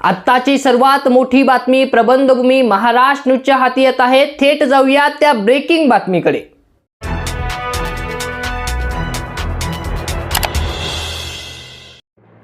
आत्ताची सर्वात मोठी बातमी प्रबंधभूमी महाराष्ट्र न्यूजच्या हाती येत आहे. थेट जाऊया त्या ब्रेकिंग बातमीकडे.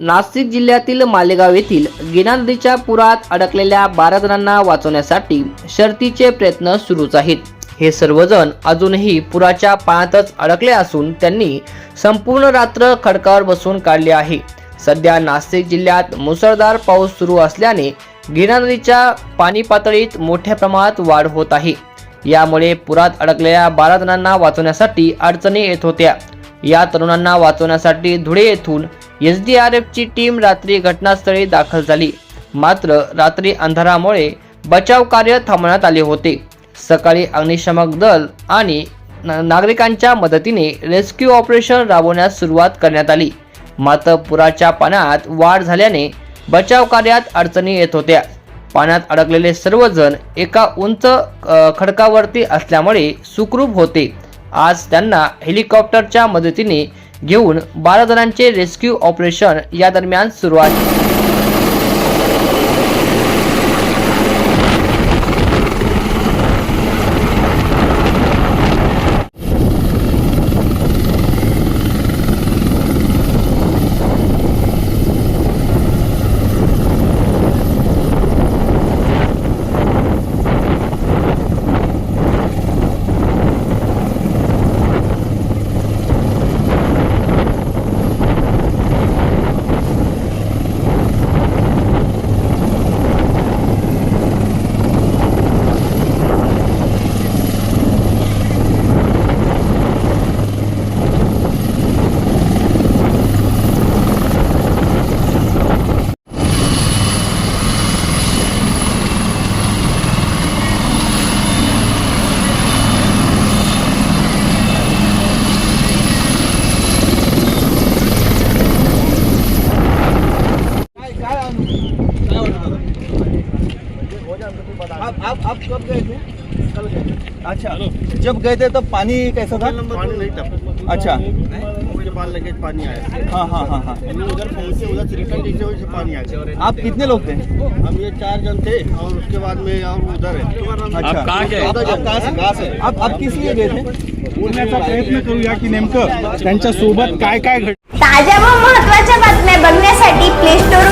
नाशिक जिल्ह्यातील मालेगाव येथील गिना नदीच्या पुरात अडकलेल्या बारा जणांना वाचवण्यासाठी शर्तीचे प्रयत्न सुरूच आहेत. हे सर्वजण अजूनही पुराच्या पाण्यातच अडकले असून त्यांनी संपूर्ण रात्र खडकावर बसून काढले आहे. सध्या नाशिक जिल्ह्यात मुसळधार पाऊस सुरू असल्याने गिरणा नदीच्या पाणी पातळीत मोठ्या प्रमाणात वाढ होत आहे. यामुळे पुरात अडकलेल्या बारा जणांना वाचवण्यासाठी अडचणी येत होत्या. या तरुणांना वाचवण्यासाठी धुळे येथून एस डी आर एफची टीम रात्री घटनास्थळी दाखल झाली. मात्र रात्री अंधारामुळे बचाव कार्य थांबवण्यात आले होते. सकाळी अग्निशमक दल आणि न- नागरिकांच्या मदतीने रेस्क्यू ऑपरेशन राबवण्यास सुरुवात करण्यात आली. मात्र पुराच्या पाण्यात वाढ झाल्याने बचाव कार्यात अडचणी येत होत्या. पाण्यात अडकलेले सर्वजण एका उंच खडकावरती असल्यामुळे सुखरूप होते. आज त्यांना हेलिकॉप्टरच्या मदतीने घेऊन बारा जणांचे रेस्क्यू ऑपरेशन या दरम्यान सुरू आहे आप आप आप कब गए थे? कल गए थे। अच्छा जब गए थे तब पानी कैसा था? पानी नहीं था। अच्छा। लगे पानी आया। हाँ हाँ हाँ हाँ। हम उधर पहुंचे उधर से रिटर्न नीचे वजह से पानी आ गया। आप कितने लोग थे? हम ये चार जन थे और उसके बाद में और उधर है। अच्छा। आप कहाँ? आप आप कहाँ से कहाँ से? आप आप किस लिए गए थे? बोलण्याचा प्रयत्न करूया की नेमकं त्यांच्यासोबत काय काय घड ताज्या व महत्त्वाच्या बातम्या बघण्यासाठी प्ले स्टोअर